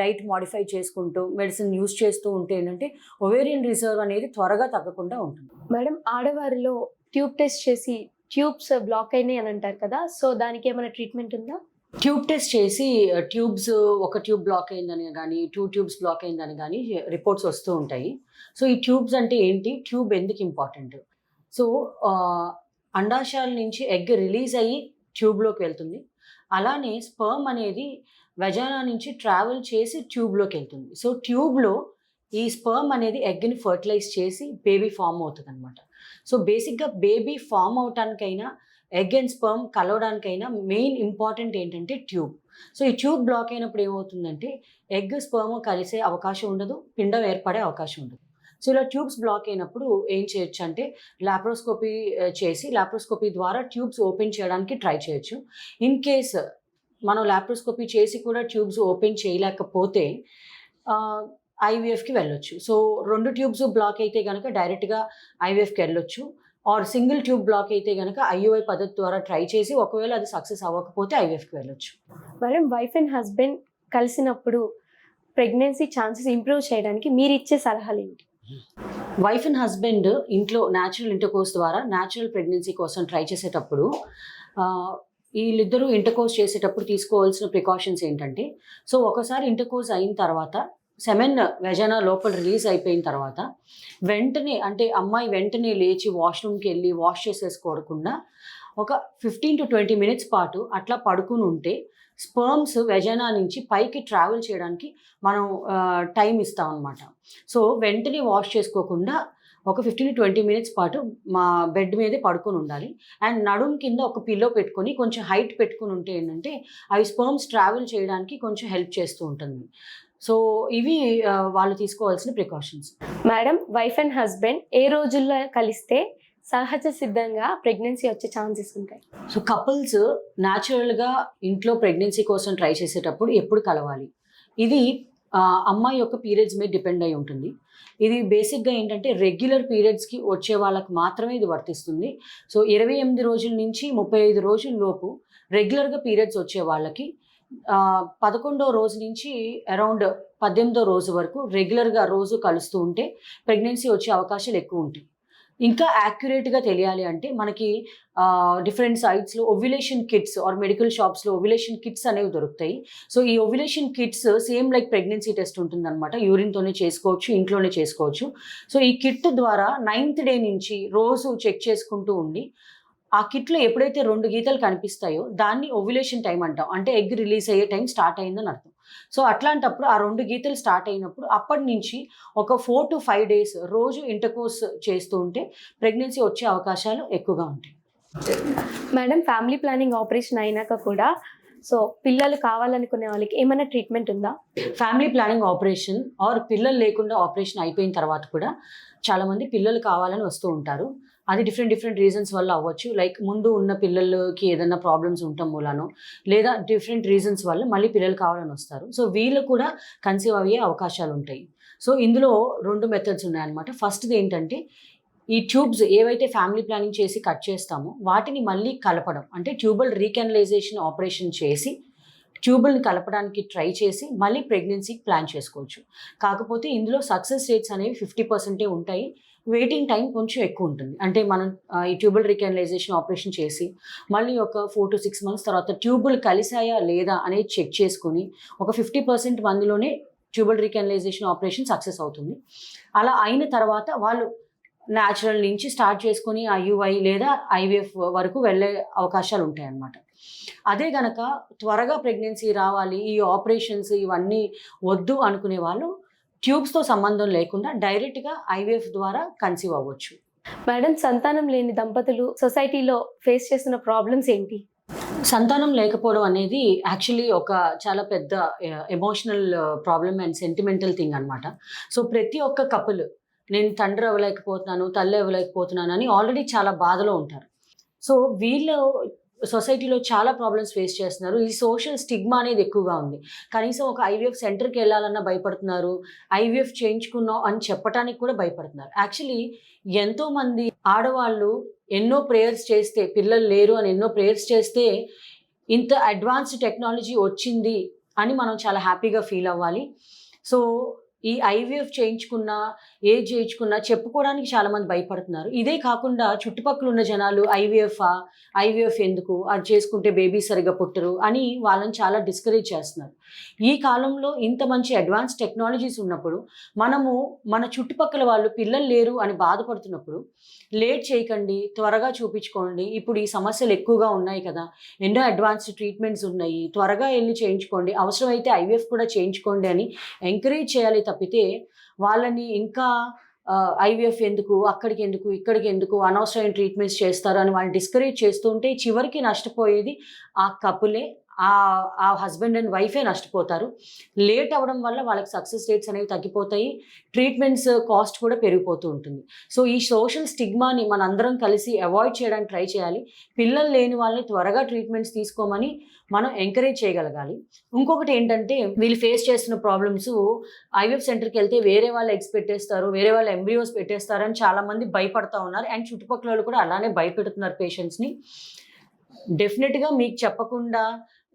డైట్ మాడిఫై చేసుకుంటూ మెడిసిన్ యూస్ చేస్తూ ఉంటే ఏంటంటే ఒవేరియన్ రిజర్వ్ అనేది త్వరగా తగ్గకుండా ఉంటుంది. మేడం ఆడవారిలో ట్యూబ్ టెస్ట్ చేసి ట్యూబ్స్ బ్లాక్ అయినాయి అని అంటారు కదా సో దానికి ఏమైనా ట్రీట్మెంట్ ఉందా? ట్యూబ్ టెస్ట్ చేసి ట్యూబ్స్ ఒక ట్యూబ్ బ్లాక్ అయిందని కానీ టూ ట్యూబ్స్ బ్లాక్ అయిందని కానీ రిపోర్ట్స్ వస్తూ ఉంటాయి. సో ఈ ట్యూబ్స్ అంటే ఏంటి? ట్యూబ్ ఎందుకు ఇంపార్టెంట్? సో అండాశయాల నుంచి ఎగ్ రిలీజ్ అయ్యి ట్యూబ్లోకి వెళ్తుంది. అలానే స్పర్మ్ అనేది వెజానా నుంచి ట్రావెల్ చేసి ట్యూబ్లోకి వెళ్తుంది. సో ట్యూబ్లో ఈ స్పర్మ్ అనేది ఎగ్ని ఫర్టిలైజ్ చేసి బేబీ ఫామ్ అవుతుంది అనమాట సో బేసిక్గా బేబీ ఫామ్ అవటానికైనా ఎగ్ అండ్ స్పర్మ్ కలవడానికైనా మెయిన్ ఇంపార్టెంట్ ఏంటంటే ట్యూబ్ సో ఈ ట్యూబ్ బ్లాక్ అయినప్పుడు ఏమవుతుందంటే ఎగ్ స్పర్మ్ కలిసే అవకాశం ఉండదు పిండం ఏర్పడే అవకాశం ఉండదు. సో ఇలా ట్యూబ్స్ బ్లాక్ అయినప్పుడు ఏం చేయొచ్చు అంటే లాప్రోస్కోపీ uh, చేసి లాప్రోస్కోపీ ద్వారా ట్యూబ్స్ ఓపెన్ చేయడానికి ట్రై చేయొచ్చు. ఇన్ కేస్ uh, మనం లాప్రోస్కోపీ చేసి కూడా ట్యూబ్స్ ఓపెన్ చేయలేకపోతే uh, ఐవీఎఫ్కి వెళ్ళొచ్చు. సో రెండు ట్యూబ్స్ బ్లాక్ అయితే కనుక డైరెక్ట్గా ఐవీఎఫ్కి వెళ్ళొచ్చు. ఆర్ సింగిల్ ట్యూబ్ బ్లాక్ అయితే కనుక ఐయుఐ పద్ధతి ద్వారా ట్రై చేసి ఒకవేళ అది సక్సెస్ అవ్వకపోతే ఐవీఎఫ్కి వెళ్ళొచ్చు. మేడం వైఫ్ అండ్ హస్బెండ్ కలిసినప్పుడు ప్రెగ్నెన్సీ ఛాన్సెస్ ఇంప్రూవ్ చేయడానికి మీరు ఇచ్చే సలహాలు ఏంటి? వైఫ్ అండ్ హస్బెండ్ ఇంట్లో న్యాచురల్ ఇంటర్కోర్స్ ద్వారా న్యాచురల్ ప్రెగ్నెన్సీ కోసం ట్రై చేసేటప్పుడు వీళ్ళిద్దరూ ఇంటర్కోర్స్ చేసేటప్పుడు తీసుకోవాల్సిన ప్రికాషన్స్ ఏంటంటే సో ఒకసారి ఇంటర్కోర్స్ అయిన తర్వాత సెమెన్ వెజనా లోపల రిలీజ్ అయిపోయిన తర్వాత వెంటనే అంటే అమ్మాయి వెంటనే లేచి వాష్రూమ్కి వెళ్ళి వాష్ చేసేసుకోకుండా ఒక ఫిఫ్టీన్ టు ట్వంటీ మినిట్స్ పాటు అట్లా పడుకుని ఉంటే స్పర్మ్స్ వెజనా నుంచి పైకి ట్రావెల్ చేయడానికి మనం టైం ఇస్తాం అనమాట సో వెంటనే వాష్ చేసుకోకుండా ఒక ఫిఫ్టీన్ ట్వంటీ మినిట్స్ పాటు మా బెడ్ మీదే పడుకొని ఉండాలి. అండ్ నడుం కింద ఒక పిల్లో పెట్టుకొని కొంచెం హైట్ పెట్టుకుని ఉంటే ఏంటంటే అవి స్పర్మ్స్ ట్రావెల్ చేయడానికి కొంచెం హెల్ప్ చేస్తూ ఉంటుంది. సో ఇవి వాళ్ళు తీసుకోవాల్సిన precautions. Madam wife and husband ఏ రోజుల్లో కలిస్తే సహజ సిద్ధంగా ప్రెగ్నెన్సీ వచ్చే ఛాన్సెస్ ఉంటాయి? సో కపుల్స్ న్యాచురల్గా ఇంట్లో ప్రెగ్నెన్సీ కోసం ట్రై చేసేటప్పుడు ఎప్పుడు కలవాలి? ఇది అమ్మాయి యొక్క పీరియడ్స్ మీద డిపెండ్ అయి ఉంటుంది. ఇది బేసిక్గా ఏంటంటే రెగ్యులర్ పీరియడ్స్కి వచ్చే వాళ్ళకి మాత్రమే ఇది వర్తిస్తుంది. సో ఇరవై ఎనిమిది రోజుల నుంచి ముప్పై ఐదు రోజుల లోపు రెగ్యులర్గా పీరియడ్స్ వచ్చే వాళ్ళకి పదకొండో రోజు నుంచి అరౌండ్ పద్దెనిమిదో రోజు వరకు రెగ్యులర్గా రోజు కలుస్తూ ఉంటే ప్రెగ్నెన్సీ వచ్చే అవకాశాలు ఎక్కువ ఉంటాయి. ఇంకా యాక్యురేట్గా తెలియాలి అంటే మనకి డిఫరెంట్ సైట్స్లో ఒవ్యులేషన్ కిట్స్ ఆర్ మెడికల్ షాప్స్లో ఒవ్యులేషన్ కిట్స్ అనేవి దొరుకుతాయి. సో ఈ ovulation kits same like pregnancy test ఉంటుందన్నమాట. యూరిన్తోనే చేసుకోవచ్చు ఇంట్లోనే చేసుకోవచ్చు. సో ఈ కిట్ ద్వారా నైన్త్ డే నుంచి రోజు చెక్ చేసుకుంటూ ఉండి ఆ కిట్లో ఎప్పుడైతే రెండు గీతలు కనిపిస్తాయో దాన్ని ఓవ్యులేషన్ టైం అంటాం. అంటే ఎగ్ రిలీజ్ అయ్యే టైం స్టార్ట్ అయిందని అర్థం. సో అట్లాంటప్పుడు ఆ రెండు గీతలు స్టార్ట్ అయినప్పుడు అప్పటి నుంచి ఒక ఫోర్ టు ఫైవ్ డేస్ రోజు ఇంటర్కోర్స్ చేస్తూ ఉంటే ప్రెగ్నెన్సీ వచ్చే అవకాశాలు ఎక్కువగా ఉంటాయి. మేడం ఫ్యామిలీ ప్లానింగ్ ఆపరేషన్ అయినాక కూడా సో పిల్లలు కావాలనుకునే వాళ్ళకి ఏమైనా ట్రీట్మెంట్ ఉందా? ఫ్యామిలీ ప్లానింగ్ ఆపరేషన్ ఆర్ పిల్లలు లేకుండా ఆపరేషన్ అయిపోయిన తర్వాత కూడా చాలామంది పిల్లలు కావాలని వస్తూ ఉంటారు. అది డిఫరెంట్ డిఫరెంట్ రీజన్స్ వల్ల అవ్వచ్చు. లైక్ ముందు ఉన్న పిల్లలకి ఏదైనా ప్రాబ్లమ్స్ ఉండటం మూలానో లేదా డిఫరెంట్ రీజన్స్ వల్ల మళ్ళీ పిల్లలు కావాలని వస్తారు. సో వీళ్ళు కూడా కన్సీవ్ అయ్యే అవకాశాలు ఉంటాయి. సో ఇందులో రెండు మెథడ్స్ ఉన్నాయన్నమాట. ఫస్ట్ది ఏంటంటే ఈ ట్యూబ్స్ ఏవైతే ఫ్యామిలీ ప్లానింగ్ చేసి కట్ చేస్తామో వాటిని మళ్ళీ కలపడం. అంటే ట్యూబల్ రీకెనలైజేషన్ ఆపరేషన్ చేసి ట్యూబుల్ని కలపడానికి ట్రై చేసి మళ్ళీ ప్రెగ్నెన్సీకి ప్లాన్ చేసుకోవచ్చు. కాకపోతే ఇందులో సక్సెస్ రేట్స్ అనేవి ఫిఫ్టీ పర్సెంటే ఉంటాయి. వెయిటింగ్ టైం కొంచెం ఎక్కువ ఉంటుంది. అంటే మనం ఈ ట్యూబుల్ రీకెనలైజేషన్ ఆపరేషన్ చేసి మళ్ళీ ఒక ఫోర్ టు సిక్స్ మంత్స్ తర్వాత ట్యూబుల్ కలిసాయా లేదా అనేది చెక్ చేసుకుని ఒక ఫిఫ్టీ పర్సెంట్ మందిలోనే ట్యూబుల్ రీకెనలైజేషన్ ఆపరేషన్ సక్సెస్ అవుతుంది. అలా అయిన తర్వాత వాళ్ళు న్యాచురల్ నుంచి స్టార్ట్ చేసుకొని ఐయుఐ లేదా ఐవీఎఫ్ వరకు వెళ్ళే అవకాశాలు ఉంటాయి అన్నమాట అదే గనక త్వరగా ప్రెగ్నెన్సీ రావాలి ఈ ఆపరేషన్స్ ఇవన్నీ వద్దు అనుకునే వాళ్ళు ట్యూబ్స్తో సంబంధం లేకుండా డైరెక్ట్గా ఐవీఎఫ్ ద్వారా కన్సీవ్ అవ్వచ్చు. మేడం సంతానం లేని దంపతులు సొసైటీలో ఫేస్ చేస్తున్న ప్రాబ్లమ్స్ ఏంటి? సంతానం లేకపోవడం అనేది యాక్చువల్లీ ఒక చాలా పెద్ద emotional problem and sentimental thing అనమాట సో ప్రతి ఒక్క కపుల్ నేను తండ్రి అవ్వలేకపోతున్నాను తల్లి అవ్వలేకపోతున్నాను అని ఆల్రెడీ చాలా బాధలో ఉంటారు. సో వీళ్ళు సొసైటీలో చాలా ప్రాబ్లమ్స్ ఫేస్ చేస్తున్నారు. ఈ సోషల్ స్టిగ్మా అనేది ఎక్కువగా ఉంది. కనీసం ఒక ఐవీఎఫ్ సెంటర్కి వెళ్ళాలన్నా భయపడుతున్నారు. ఐవీఎఫ్ చేయించుకున్నాం అని చెప్పడానికి కూడా భయపడుతున్నారు. యాక్చువల్లీ ఎంతోమంది ఆడవాళ్ళు ఎన్నో ప్రేయర్స్ చేస్తే పిల్లలు లేరు అని ఎన్నో ప్రేయర్స్ చేస్తే ఇంత అడ్వాన్స్డ్ టెక్నాలజీ వచ్చింది అని మనం చాలా హ్యాపీగా ఫీల్ అవ్వాలి. సో ఈ ఐవీఎఫ్ చేయించుకున్న ఏ చేయించుకున్నా చెప్పుకోవడానికి చాలామంది భయపడుతున్నారు. ఇదే కాకుండా చుట్టుపక్కల ఉన్న జనాలు ఐవీఎఫ్ ఐవీఎఫ్ ఎందుకు? అది చేసుకుంటే బేబీ సరిగా పుట్టరు అని వాళ్ళని చాలా డిస్కరేజ్ చేస్తున్నారు. ఈ కాలంలో ఇంత మంచి అడ్వాన్స్ టెక్నాలజీస్ ఉన్నప్పుడు మనము మన చుట్టుపక్కల వాళ్ళు పిల్లలు లేరు అని బాధపడుతున్నప్పుడు లేట్ చేయకండి త్వరగా చూపించుకోండి. ఇప్పుడు ఈ సమస్యలు ఎక్కువగా ఉన్నాయి కదా. ఎన్నో అడ్వాన్స్డ్ ట్రీట్మెంట్స్ ఉన్నాయి. త్వరగా వెళ్ళి చేయించుకోండి. అవసరమైతే ఐవీఎఫ్ కూడా చేయించుకోండి అని ఎంకరేజ్ చేయాలి తప్పితే వాళ్ళని ఇంకా ఐవీఎఫ్ ఎందుకు అక్కడికి ఎందుకు ఇక్కడికి ఎందుకు అనవసరమైన ట్రీట్మెంట్స్ చేస్తారు అని వాళ్ళని డిస్కరేజ్ చేస్తుంటే చివరికి నష్టపోయేది ఆ కపులే ఆ ఆ హస్బెండ్ అండ్ వైఫే నష్టపోతారు. లేట్ అవ్వడం వల్ల వాళ్ళకి సక్సెస్ రేట్స్ అనేవి తగ్గిపోతాయి. ట్రీట్మెంట్స్ కాస్ట్ కూడా పెరిగిపోతూ ఉంటుంది. సో ఈ సోషల్ స్టిగ్మాని మనందరం కలిసి అవాయిడ్ చేయడానికి ట్రై చేయాలి. పిల్లలు లేని వాళ్ళని త్వరగా ట్రీట్మెంట్స్ తీసుకోమని మనం ఎంకరేజ్ చేయగలగాలి. ఇంకొకటి ఏంటంటే వీళ్ళు ఫేస్ చేస్తున్న ప్రాబ్లమ్స్ ఐవీఎఫ్ సెంటర్కి వెళ్తే వేరే వాళ్ళు ఎగ్స్ పెట్టేస్తారు వేరే వాళ్ళు ఎంబ్రియోస్ పెట్టేస్తారు అని చాలామంది భయపడతా ఉన్నారు. అండ్ చుట్టుపక్కల వాళ్ళు కూడా అలానే భయపెడుతున్నారు పేషెంట్స్ని డెఫినెట్గా మీకు చెప్పకుండా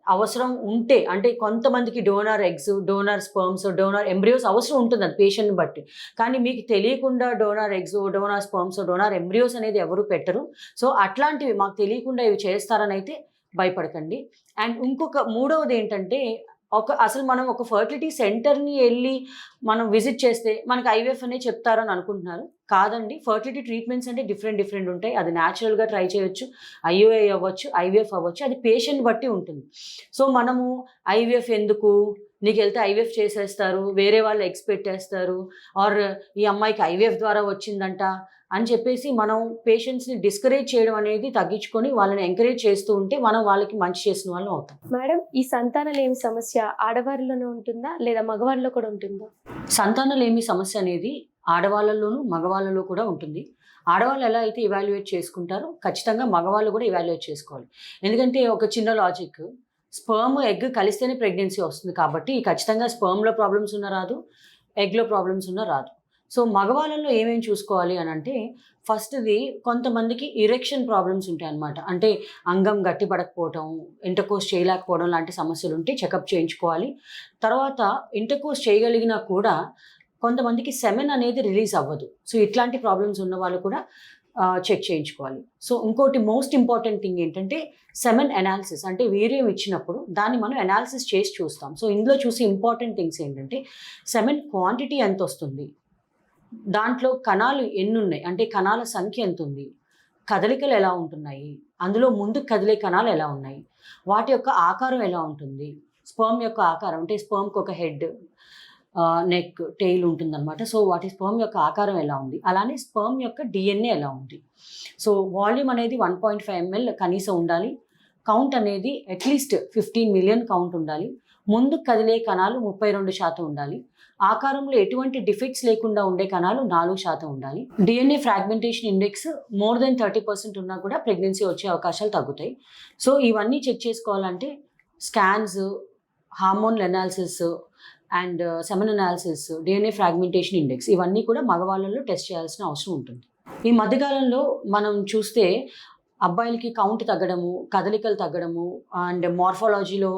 అవసరం ఉంటే అంటే కొంతమందికి donor eggs donor sperms donor embryos అవసరం ఉంటుంది అది పేషెంట్ని బట్టి. కానీ మీకు తెలియకుండా donor eggs donor sperms donor embryos అనేది ఎవరు పెట్టరు. సో అట్లాంటివి మాకు తెలియకుండా ఇవి చేస్తారని అయితే భయపడకండి. అండ్ ఇంకొక మూడవది ఏంటంటే ఒక అసలు మనం ఒక ఫర్టిలిటీ సెంటర్ని వెళ్ళి మనం విజిట్ చేస్తే మనకి ఐవీఎఫ్ అనే చెప్తారని అనుకుంటున్నారు. కాదండి ఫర్టిలిటీ ట్రీట్మెంట్స్ అంటే డిఫరెంట్ డిఫరెంట్ ఉంటాయి. అది న్యాచురల్గా ట్రై చేయొచ్చు ఐఓఐ అవ్వచ్చు ఐవీఎఫ్ అవ్వచ్చు అది పేషెంట్ బట్టి ఉంటుంది. సో మనము ఐవీఎఫ్ ఎందుకు? నీకు వెళ్తే ఐవీఎఫ్ చేసేస్తారు వేరే వాళ్ళు ఎక్స్పెక్ట్ చేస్తారు ఆర్ ఈ అమ్మాయికి ఐవీఎఫ్ ద్వారా వచ్చిందంట అని చెప్పేసి మనం పేషెంట్స్ని డిస్కరేజ్ చేయడం అనేది తగ్గించుకొని వాళ్ళని ఎంకరేజ్ చేస్తూ ఉంటే మనం వాళ్ళకి మంచి చేసిన వాళ్ళం అవుతాం. మేడం ఈ సంతానలేమి సమస్య? ఆడవారిలోనే ఉంటుందా? లేదా మగవారిలో కూడా ఉంటుందా? సంతానలేమి సమస్య అనేది ఆడవాళ్ళలోనూ మగవాళ్ళలో కూడా ఉంటుంది. ఆడవాళ్ళు ఎలా అయితే ఇవాల్యుయేట్ చేసుకుంటారో ఖచ్చితంగా మగవాళ్ళు కూడా ఇవాల్యుయేట్ చేసుకోవాలి. ఎందుకంటే ఒక చిన్న లాజిక్ స్పర్మ్ ఎగ్ కలిస్తేనే ప్రెగ్నెన్సీ వస్తుంది కాబట్టి ఖచ్చితంగా స్పర్మ్లో ప్రాబ్లమ్స్ ఉన్న రాదు ఎగ్లో ప్రాబ్లమ్స్ ఉన్న రాదు. సో మగవాళ్ళలో ఏమేమి చూసుకోవాలి అని అంటే ఫస్ట్ది కొంతమందికి ఇరెక్షన్ ప్రాబ్లమ్స్ ఉంటాయి అన్నమాట అంటే అంగం గట్టిపడకపోవటం ఇంటర్కోర్స్ చేయలేకపోవడం లాంటి సమస్యలు ఉంటే చెకప్ చేయించుకోవాలి. తర్వాత ఇంటర్కోర్స్ చేయగలిగినా కూడా కొంతమందికి సెమెన్ అనేది రిలీజ్ అవ్వదు. సో ఇట్లాంటి ప్రాబ్లమ్స్ ఉన్న వాళ్ళు కూడా చెక్ చేయించుకోవాలి. సో ఇంకోటి మోస్ట్ ఇంపార్టెంట్ థింగ్ ఏంటంటే సెమెన్ అనాలిసిస్ అంటే వీర్యం ఇచ్చినప్పుడు దాన్ని మనం అనాలిసిస్ చేసి చూస్తాం. సో ఇందులో చూసి ఇంపార్టెంట్ థింగ్స్ ఏంటంటే సెమెన్ క్వాంటిటీ ఎంత వస్తుంది దాంట్లో కణాలు ఎన్ని ఉన్నాయి అంటే కణాల సంఖ్య ఎంత ఉంది కదలికలు ఎలా ఉంటున్నాయి? అందులో ముందుకు కదిలే కణాలు ఎలా ఉన్నాయి? వాటి యొక్క ఆకారం ఎలా ఉంటుంది? స్పర్మ్ యొక్క ఆకారం అంటే స్పర్మ్కి ఒక హెడ్ నెక్ టెయిల్ ఉంటుందన్నమాట. సో వాటి స్పర్మ్ యొక్క ఆకారం ఎలా ఉంది? అలానే స్పర్మ్ యొక్క డిఎన్ఏ ఎలా ఉంది? సో వాల్యూమ్ అనేది వన్ పాయింట్ ఫైవ్ ఎంఎల్ కనీసం ఉండాలి. కౌంట్ అనేది అట్లీస్ట్ ఫిఫ్టీన్ మిలియన్ కౌంట్ ఉండాలి. ముందు కదిలే కణాలు ముప్పై రెండు శాతం ఉండాలి. ఆకారంలో ఎటువంటి డిఫెక్ట్స్ లేకుండా ఉండే కణాలు నాలుగు శాతం ఉండాలి. DNA fragmentation index more than thirty percent ఉన్నా కూడా ప్రెగ్నెన్సీ వచ్చే అవకాశాలు తగ్గుతాయి. సో ఇవన్నీ చెక్ చేసుకోవాలంటే scans hormone analysis and semen analysis DNA fragmentation index ఇవన్నీ కూడా మగవాళ్ళలో టెస్ట్ చేయాల్సిన అవసరం ఉంటుంది. ఈ మధ్యకాలంలో మనం చూస్తే అబ్బాయిలకి కౌంట్ తగ్గడము కదలికలు తగ్గడము అండ్ మార్ఫాలజీలో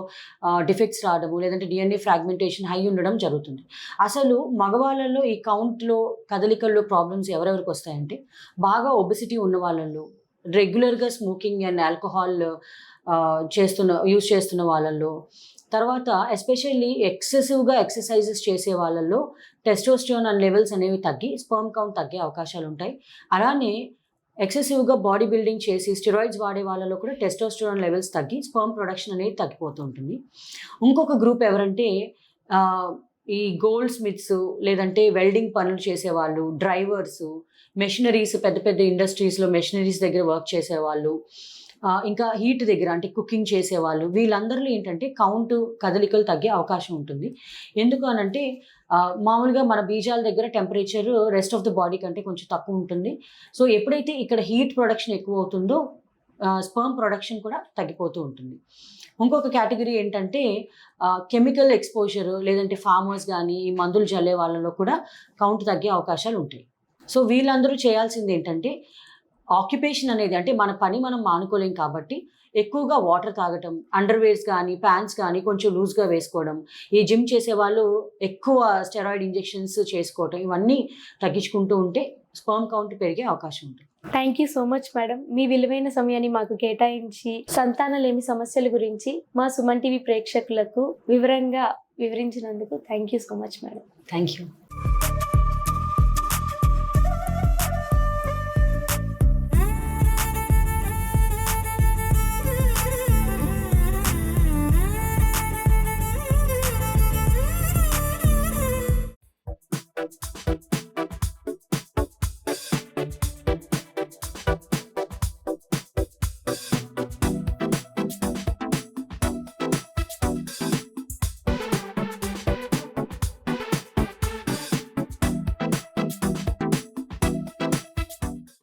డిఫెక్ట్స్ రావడము లేదంటే డిఎన్ఏ ఫ్రాగ్మెంటేషన్ హై ఉండడం జరుగుతుంది. అసలు మగవాళ్ళల్లో ఈ కౌంట్లో కదలికల్లో ప్రాబ్లమ్స్ ఎవరెవరికి వస్తాయంటే బాగా ఒబిసిటీ ఉన్న వాళ్ళల్లో రెగ్యులర్గా స్మోకింగ్ అండ్ ఆల్కహాల్ చేస్తున్న యూస్ చేస్తున్న వాళ్ళల్లో తర్వాత ఎస్పెషల్లీ ఎక్సెసివ్గా ఎక్సర్సైజెస్ చేసే వాళ్ళల్లో టెస్టోస్టియోన్ అండ్ లెవెల్స్ అనేవి తగ్గి స్పర్మ్ కౌంట్ తగ్గే అవకాశాలు ఉంటాయి అలానే ఎక్సెసివ్గా బాడీ బిల్డింగ్ చేసి స్టెరాయిడ్స్ వాడే వాళ్ళలో కూడా టెస్టోస్టిరోన్ లెవెల్స్ తగ్గి స్పర్మ్ ప్రొడక్షన్ అనేది తగ్గిపోతూ ఉంటుంది ఇంకొక గ్రూప్ ఎవరంటే ఈ గోల్డ్ స్మిత్స్ లేదంటే వెల్డింగ్ పనులు చేసేవాళ్ళు డ్రైవర్స్ మెషినరీస్ పెద్ద పెద్ద ఇండస్ట్రీస్లో మెషినరీస్ దగ్గర వర్క్ చేసేవాళ్ళు ఇంకా హీట్ దగ్గర అంటే కుకింగ్ చేసేవాళ్ళు వీళ్ళందరిలో ఏంటంటే కౌంట్ కదలికలు తగ్గే అవకాశం ఉంటుంది. ఎందుకు అనంటే మామూలుగా మన బీజాల దగ్గర temperature rest of the body కంటే కొంచెం తక్కువ ఉంటుంది. సో ఎప్పుడైతే ఇక్కడ హీట్ ప్రొడక్షన్ ఎక్కువ అవుతుందో స్పర్మ్ ప్రొడక్షన్ కూడా తగ్గిపోతూ ఉంటుంది. ఇంకొక కేటగిరీ ఏంటంటే కెమికల్ ఎక్స్పోజర్ లేదంటే ఫార్మర్స్ కానీ ఈ మందులు చల్లే వాళ్ళలో కూడా కౌంట్ తగ్గే అవకాశాలు ఉంటాయి. సో వీళ్ళందరూ చేయాల్సింది ఏంటంటే ఆక్యుపేషన్ అనేది అంటే మన పని మనం మానుకోలేం కాబట్టి ఎక్కువగా వాటర్ తాగటం అండర్వేర్స్ కానీ ప్యాంట్స్ కానీ కొంచెం లూజ్గా వేసుకోవడం ఈ జిమ్ చేసే వాళ్ళు ఎక్కువ స్టెరాయిడ్ ఇంజెక్షన్స్ చేసుకోవటం ఇవన్నీ తగ్గించుకుంటూ ఉంటే స్పర్మ్ కౌంట్ పెరిగే అవకాశం ఉంటుంది. Thank you so much madam మీ విలువైన సమయాన్ని మాకు కేటాయించి సంతానలేమి సమస్యల గురించి మా సుమన్ టీవీ ప్రేక్షకులకు వివరంగా వివరించినందుకు thank you so much madam thank you